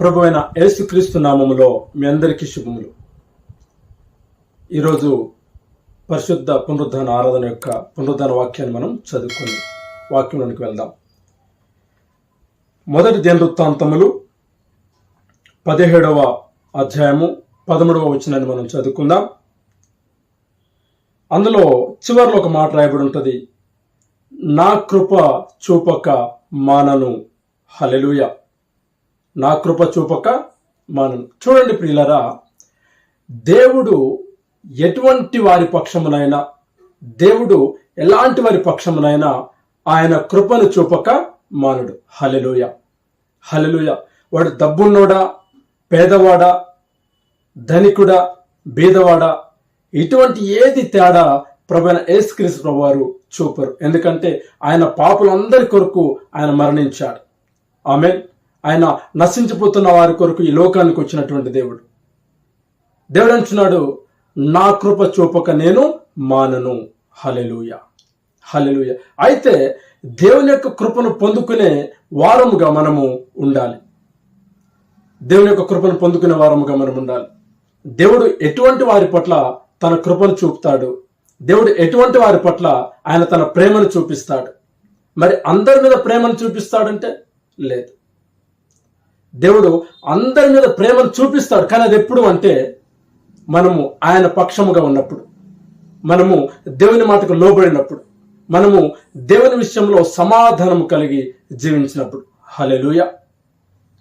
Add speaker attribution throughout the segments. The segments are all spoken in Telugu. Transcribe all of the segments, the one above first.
Speaker 1: ప్రభు అయిన యేసుక్రీస్తు నామములో మీ అందరికీ శుభములు. ఈరోజు పరిశుద్ధ పునరుద్ధాన ఆరాధన యొక్క పునరుద్ధాన వాక్యాన్ని మనం చదువుకుని వాక్యంలోనికి వెళ్దాం. మొదటి దినవృత్తాంతములు పదిహేడవ అధ్యాయము పదమూడవ వచనాన్ని మనం చదువుకుందాం. అందులో చివరిలో ఒక మాట రాయబడి ఉంటుంది. నా కృప చూపక మానను. హలెలుయా నా కృప చూపక మనం చూడండి ప్రియులరా దేవుడు ఎటువంటి వారి పక్షమునైనా దేవుడు ఎలాంటి వారి పక్షమునైనా ఆయన కృపను చూపక మానుడు. హలెలుయ హలెలుయ వాడు డబ్బున్నోడా పేదవాడా ధనికుడా బీదవాడా? ఇటువంటి ఏది తేడా ప్రభైన యేసుక్రీస్తు వారు చూపరు. ఎందుకంటే ఆయన పాపులందరి కొరకు ఆయన మరణించాడు. ఆమె ఆయన నశించిపోతున్న వారి కొరకు ఈ లోకానికి వచ్చినటువంటి దేవుడు. దేవుడు అంటున్నాడు నా కృప చూపక నేను మానను. హలెలుయ హలెలుయ అయితే దేవుని యొక్క కృపను పొందుకునే వారముగా మనము ఉండాలి. దేవుని యొక్క కృపను పొందుకునే వారముగా మనం ఉండాలి. దేవుడు ఎటువంటి వారి పట్ల తన కృపను చూపుతాడు? దేవుడు ఎటువంటి వారి పట్ల ఆయన తన ప్రేమను చూపిస్తాడు? మరి అందరి మీద ప్రేమను చూపిస్తాడంటే లేదు. దేవుడు అందరి మీద ప్రేమను చూపిస్తాడు. కానీ అది ఎప్పుడు అంటే మనము ఆయన పక్షముగా ఉన్నప్పుడు మనము దేవుని మాటకు లోబడినప్పుడు మనము దేవుని విషయంలో సమాధానం కలిగి జీవించినప్పుడు. హలెలుయ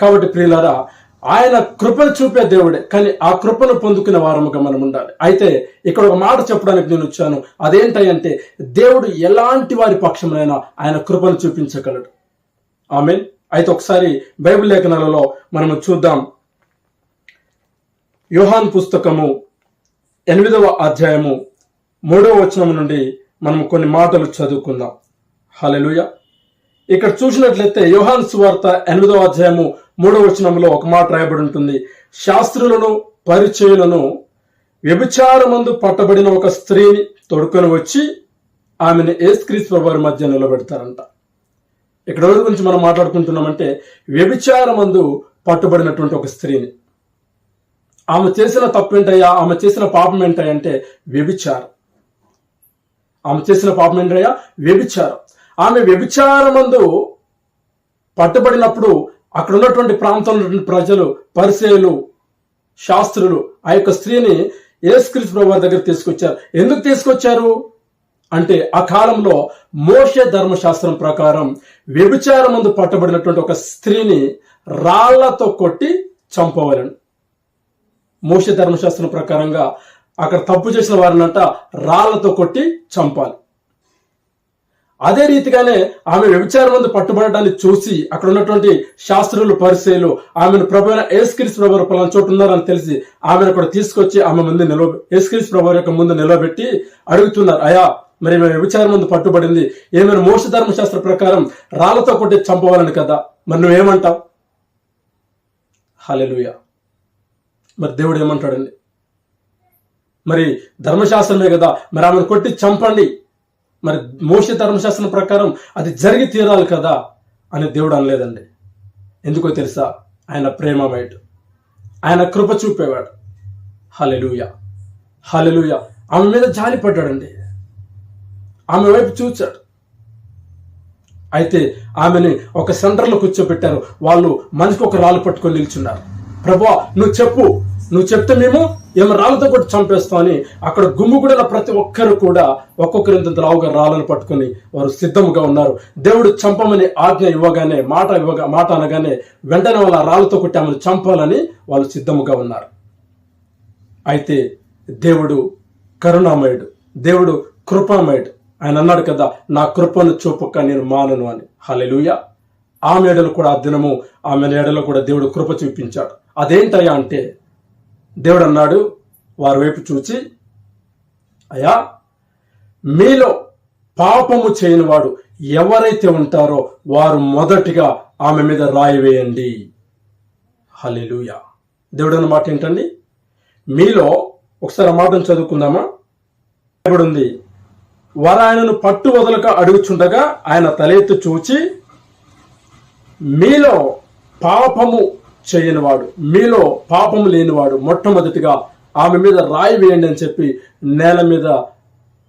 Speaker 1: కాబట్టి ప్రియులారా ఆయన కృపను చూపే దేవుడే కానీ ఆ కృపను పొందుకునే వారముగా మనం ఉండాలి. అయితే ఇక్కడ ఒక మాట చెప్పడానికి నేను వచ్చాను. అదేంటంటే దేవుడు ఎలాంటి వారి పక్షమునైనా ఆయన కృపను చూపించగలడు. ఆమెన్. అయితే ఒకసారి బైబిల్ లేఖనాలలో మనము చూద్దాం. యోహాన్ పుస్తకము ఎనిమిదవ అధ్యాయము మూడవ వచనం నుండి మనం కొన్ని మాటలు చదువుకుందాం. హలెలుయ ఇక్కడ చూసినట్లయితే యోహాన్ సువార్త ఎనిమిదవ అధ్యాయము మూడవ వచనంలో ఒక మాట రాయబడి ఉంటుంది. శాస్త్రులను పరిచయులను వ్యభిచారమందు పట్టబడిన ఒక స్త్రీని తొడుకొని వచ్చి ఆమెను ఏస్క్రీస్తు వారి మధ్య నిలబెడతారంట. ఇక్కడ ఎవరి గురించి మనం మాట్లాడుకుంటున్నామంటే వ్యభిచారమందు పట్టుబడినటువంటి ఒక స్త్రీని. ఆమె చేసిన తప్పు ఏంటయ్యా ఆమె చేసిన పాపం ఏంటంటే అంటే వ్యభిచారం. ఆమె చేసిన పాపం ఏంటయ్యా వ్యభిచారం. ఆమె వ్యభిచారమందు పట్టుబడినప్పుడు అక్కడ ఉన్నటువంటి ప్రాంతంలో ఉన్నటువంటి ప్రజలు పరిచయులు శాస్త్రులు ఆ యొక్క స్త్రీని యేసుక్రీస్తు ప్రభు దగ్గర తీసుకొచ్చారు. ఎందుకు తీసుకొచ్చారు? అంటే ఆ కాలంలో మోష ధర్మశాస్త్రం ప్రకారం వ్యభిచారమందు పట్టబడినటువంటి ఒక స్త్రీని రాళ్ళతో కొట్టి చంపవలను. మోష ధర్మశాస్త్రం ప్రకారంగా అక్కడ తప్పు చేసిన వారినంట రాళ్ళతో కొట్టి చంపాలి. అదే రీతిగానే ఆమె వ్యభిచారం మందు పట్టుబడటాన్ని చూసి అక్కడ ఉన్నటువంటి శాస్త్రులు పరిశీలు ఆమెను ప్రభు ఏస్క్రీస్ ప్రభు పలానా చోటు ఉన్నారని తెలిసి ఆమెను అక్కడ తీసుకొచ్చి ఆమె ముందు నిలవ ఏస్క్రీస్ ప్రభు యొక్క ముందు నిలబెట్టి అడుగుతున్నారు అయా మరి మేము వ్యభిచారం ముందు పట్టుబడింది. ఏమైనా మోక్ష ధర్మశాస్త్ర ప్రకారం రాళ్ళతో కొట్టి చంపవాలని కదా. మరి నువ్వేమంటావు? హలెలుయ మరి దేవుడు ఏమంటాడండి? మరి ధర్మశాస్త్రమే కదా. మరి ఆమెను కొట్టి చంపండి. మరి మోక్ష ధర్మశాస్త్రం ప్రకారం అది జరిగి తీరాలి కదా అని దేవుడు అనలేదండి. ఎందుకో తెలుసా? ఆయన ప్రేమ బయట ఆయన కృప చూపేవాడు. హలెలుయ హలెలుయ ఆమె మీద జాలి పడ్డాడండి ఆమె వైపు చూచాడు. అయితే ఆమెని ఒక సెంటర్లో కూర్చోబెట్టారు. వాళ్ళు మనిషికి ఒక రాళ్ళు పట్టుకొని నిల్చున్నారు. ప్రభా నువ్వు చెప్పు. నువ్వు చెప్తే మేము ఏమో రాళ్ళతో కొట్టి చంపేస్తామని అక్కడ గుమ్ముగుడిన ప్రతి ఒక్కరు కూడా ఒక్కొక్కరి ఇంత రావుగా రాళ్ళను పట్టుకొని వారు సిద్ధముగా ఉన్నారు. దేవుడు చంపమని ఆజ్ఞ ఇవ్వగానే మాట ఇవ్వగా మాట అనగానే వెంటనే వాళ్ళ రాళ్ళతో కొట్టి ఆమెను చంపాలని వాళ్ళు సిద్ధముగా ఉన్నారు. అయితే దేవుడు కరుణామయుడు. దేవుడు కృపామయుడు. ఆయన అన్నాడు కదా నా కృపను చూపక నేను మానను అని. హలెలుయ ఆమె ఎడలు కూడా ఆ దినము ఆమె ఎడలో కూడా దేవుడు కృప చూపించాడు. అదేంటయ్యా అంటే దేవుడు అన్నాడు వారి వైపు చూచి అయ్యా మీలో పాపము చేయని వాడు ఎవరైతే ఉంటారో వారు మొదటిగా ఆమె మీద రాయి వేయండి. హలెలుయ దేవుడు అన్న మాట ఏంటండి? మీలో ఒకసారి ఆ మాటను చదువుకుందామా? దేవుడు ఉంది. వారు ఆయనను పట్టు వదలక అడుగుచుండగా ఆయన తలెత్తు చూచి మీలో పాపము చేయనివాడు మీలో పాపము లేనివాడు మొట్టమొదటిగా ఆమె మీద రాయి వేయండి అని చెప్పి నేల మీద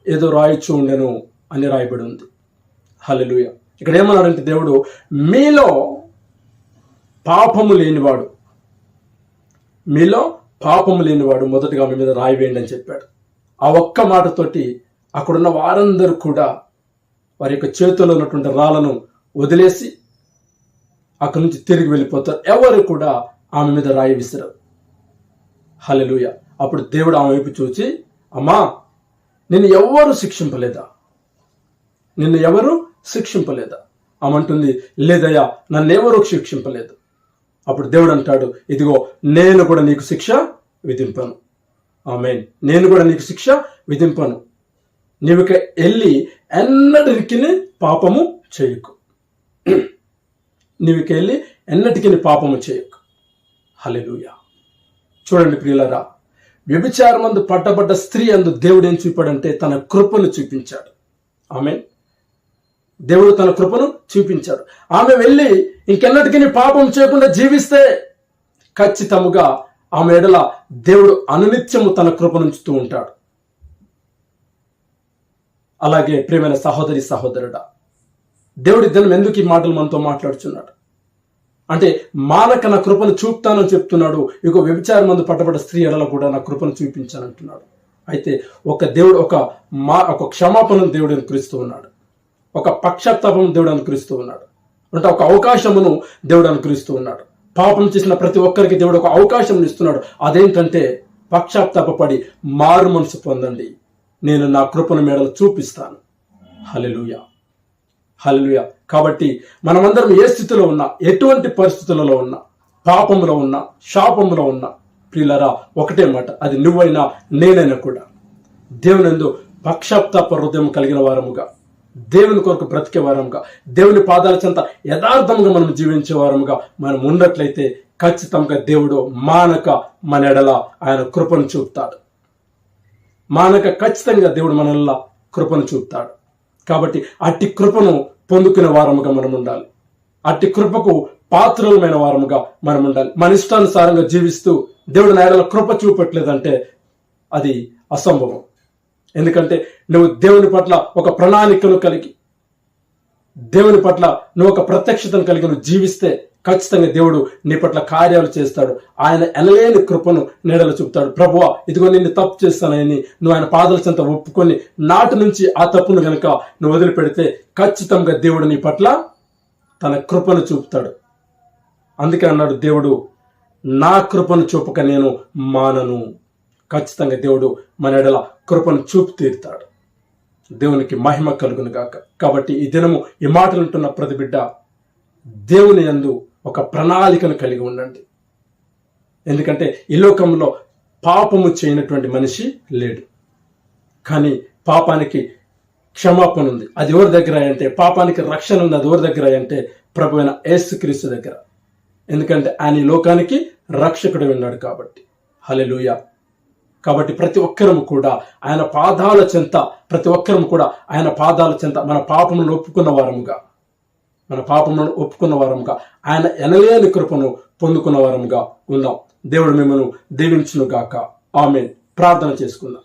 Speaker 1: ఏదో రాయిచ్చు ఉండెను అని రాయబడి ఉంది హలలుయ ఇక్కడ ఏమన్నాడంటే దేవుడు మీలో పాపము లేనివాడు మీలో పాపము లేనివాడు మొదటగా ఆమె మీద రాయి వేయండి అని చెప్పాడు. ఆ ఒక్క మాటతోటి అక్కడున్న వారందరూ కూడా వారి యొక్క చేతుల్లో ఉన్నటువంటి రాళ్ళను వదిలేసి అక్కడి నుంచి తిరిగి వెళ్ళిపోతారు. ఎవరు కూడా ఆమె మీద రాయి విసిరారు. హల్లెలూయ. అప్పుడు దేవుడు ఆమె వైపు చూచి అమ్మా నిన్ను ఎవరు శిక్షింపలేదా? నిన్ను ఎవరు శిక్షింపలేదా? ఆమంటుంది లేదయ్యా నన్నెవరూ శిక్షింపలేదు. అప్పుడు దేవుడు అంటాడు ఇదిగో నేను కూడా నీకు శిక్ష విధింపను. ఆమె నేను కూడా నీకు శిక్ష విధింపను. నీవిక వెళ్ళి ఎన్నటికి పాపము చేయకు. నీవిక వెళ్ళి ఎన్నటికి పాపము చేయకు. హలెలుయ చూడండి ప్రియులరా వ్యభిచారమందు పట్టబడ్డ స్త్రీ అందు దేవుడు ఏం చూపాడంటే తన కృపను చూపించాడు. ఆమె దేవుడు తన కృపను చూపించాడు. ఆమె వెళ్ళి ఇంకెన్నటికి పాపం చేయకుండా జీవిస్తే ఖచ్చితముగా ఆమె ఎడల దేవుడు అనునిత్యము తన కృపనుంచుతూ ఉంటాడు. అలాగే ప్రేమైన సహోదరి సహోదరుడా దేవుడి దినం ఎందుకు ఈ మాటలు మనతో మాట్లాడుచున్నాడు? అంటే మానక నా కృపను చూపుతానని చెప్తున్నాడు. ఇక వ్యభిచారం మందు పట్టబడ్డ స్త్రీ ఎడల కూడా నా కృపను చూపించానంటున్నాడు. అయితే ఒక దేవుడు ఒక మా ఒక క్షమాపణను దేవుడు అనుకరిస్తూ ఉన్నాడు. ఒక పక్షాత్తాపం దేవుడు అనుకరిస్తూ ఉన్నాడు. అంటే ఒక అవకాశమును దేవుడు అనుకరిస్తూ ఉన్నాడు. పాపం చేసిన ప్రతి ఒక్కరికి దేవుడు ఒక అవకాశం ఇస్తున్నాడు. అదేంటంటే పక్షాత్తాపడి మారు మనసు పొందండి. నేను నా కృపను మేడలు చూపిస్తాను. హల్లెలూయా. హల్లెలూయా. కాబట్టి మనమందరం ఏ స్థితిలో ఉన్నా ఎటువంటి పరిస్థితులలో ఉన్నా పాపంలో ఉన్నా శాపంలో ఉన్నా ప్రియులరా ఒకటే మాట అది నువ్వైనా నేనైనా కూడా. దేవునందు పక్షాప్తాప హృదయం కలిగిన వారముగా దేవుని కొరకు బ్రతికే వారముగా దేవుని పాదాల చెంత యథార్థంగా మనం జీవించే వారముగా మనం ఉన్నట్లయితే ఖచ్చితంగా దేవుడు మానక మన ఎడల ఆయన కృపను చూపుతాడు. మానక ఖచ్చితంగా దేవుడు మనల్లా కృపను చూపుతాడు. కాబట్టి అట్టి కృపను పొందుకునే వారముగా మనం ఉండాలి అట్టి కృపకు పాత్రలమైన వారముగా మనం ఉండాలి మన ఇష్టానుసారంగా జీవిస్తూ దేవుడు నా కృప చూపట్లేదంటే అది అసంభవం. ఎందుకంటే నువ్వు దేవుని పట్ల ఒక ప్రణాళికను కలిగి దేవుని పట్ల నువ్వు ఒక ప్రత్యక్షతను కలిగి నువ్వు జీవిస్తే ఖచ్చితంగా దేవుడు నీ పట్ల కార్యాలు చేస్తాడు. ఆయన ఎనలేని కృపను నీడలు చూపుతాడు. ప్రభువా ఇదిగో నిన్ను తప్పు చేస్తానని నువ్వు ఆయన పాదల చెంత ఒప్పుకొని నాటి నుంచి ఆ తప్పును కనుక నువ్వు వదిలిపెడితే ఖచ్చితంగా దేవుడు నీ పట్ల తన కృపను చూపుతాడు. అందుకే అన్నాడు దేవుడు నా కృపను చూపక నేను మానను. ఖచ్చితంగా దేవుడు మన ఎడల కృపను చూపు తీరుతాడు. దేవునికి మహిమ కలుగును గాక. కాబట్టి ఈ దినము ఈ మాటలు ఉంటున్న ప్రతి బిడ్డ దేవుని యందు ఒక ప్రణాళికను కలిగి ఉండండి. ఎందుకంటే ఈ లోకంలో పాపము చేయనటువంటి మనిషి లేడు. కానీ పాపానికి క్షమాపణ ఉంది. అది ఎవరి దగ్గర అంటే పాపానికి రక్షణ ఉంది. అది ఎవరి దగ్గర అంటే ప్రభు అయిన యేసుక్రీస్తు దగ్గర. ఎందుకంటే ఆయన ఈ లోకానికి రక్షకుడు ఉన్నాడు కాబట్టి. హలెలుయ కాబట్టి ప్రతి ఒక్కరము కూడా ఆయన పాదాల చెంత ప్రతి ఒక్కరము కూడా ఆయన పాదాల చెంత మన పాపమును ఒప్పుకున్న వారముగా. మన పాపములను ఒప్పుకున్న వారముగా ఆయన ఎనలేని కృపను పొందుకున్న వారముగా ఉందాం దేవుడు మిమ్మల్ని దీవించును గాక. ఆమె ప్రార్థన చేసుకుందాం.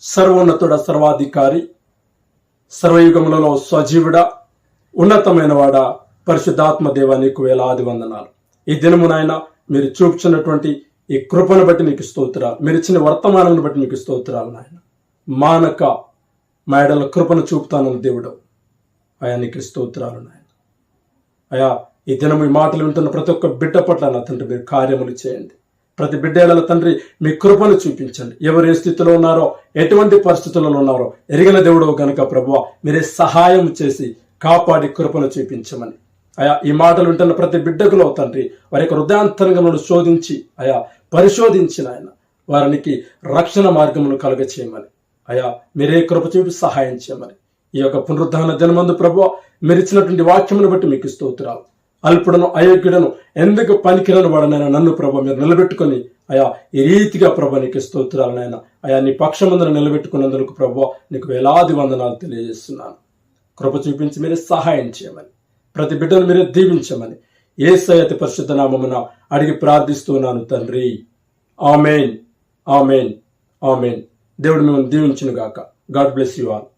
Speaker 1: సర్వోన్నతుడ సర్వాధికారి సర్వయుగములలో సజీవుడ ఉన్నతమైన వాడ పరిశుద్ధాత్మ దేవ నీకు వేలాది వందనాలు. ఈ దినమునైనా మీరు చూపుచున్నటువంటి ఈ కృపను బట్టి నీకు స్తోత్రాలు. మీరు ఇచ్చిన వర్తమానాన్ని బట్టి నీకు స్తోత్రాలు నాయన. మానక మేడల కృపను చూపుతానని దేవుడు. ఆయన నీకు స్తోత్రాలు నాయన. అయా ఈ దినం ఈ మాటలు వింటున్న ప్రతి ఒక్క బిడ్డ పట్ల నా తండ్రి మీరు కార్యములు చేయండి. ప్రతి బిడ్డల తండ్రి మీ కృపను చూపించండి. ఎవరు ఏ స్థితిలో ఉన్నారో ఎటువంటి పరిస్థితులలో ఉన్నారో ఎరిగిన దేవుడు గనుక ప్రభువ మీరే సహాయం చేసి కాపాడి కృపను చూపించమని. అయా ఈ మాటలు వింటున్న ప్రతి బిడ్డకులో తండ్రి వారి యొక్క హృదయాంతరంగమును శోధించి అయా పరిశోధించిన ఆయన వారికి రక్షణ మార్గమును కలుగ చేయమని అయా మీరే కృప చూపి సహాయం చేయమని. ఈ యొక్క పునరుద్ధాన జన్మందు ప్రభు మీరు ఇచ్చినటువంటి వాక్యమును బట్టి మీకు స్తోత్రాలు. అల్పుడను అయోగ్యుడను ఎందుకు పనికిరని వాడనైనా నన్ను ప్రభ మీరు నిలబెట్టుకొని అయా ఈ రీతిగా ప్రభ నీకు స్తోత్రాలు నాయన. అయా నీ పక్షమందును నిలబెట్టుకున్నందుకు ప్రభు నీకు వేలాది వందనాలు తెలియజేస్తున్నాను. కృప చూపించి మీరే సహాయం చేయమని ప్రతి బిడ్డను మీరే దీవించమని ఏ సయతి పరిశుద్ధ నామమున అడిగి ప్రార్థిస్తున్నాను తండ్రి. ఆమెన్. ఆమెన్. ఆమెన్. దేవుడు మిమ్మల్ని దీవించును గాక గాడ్ బ్లెస్ యు ఆల్.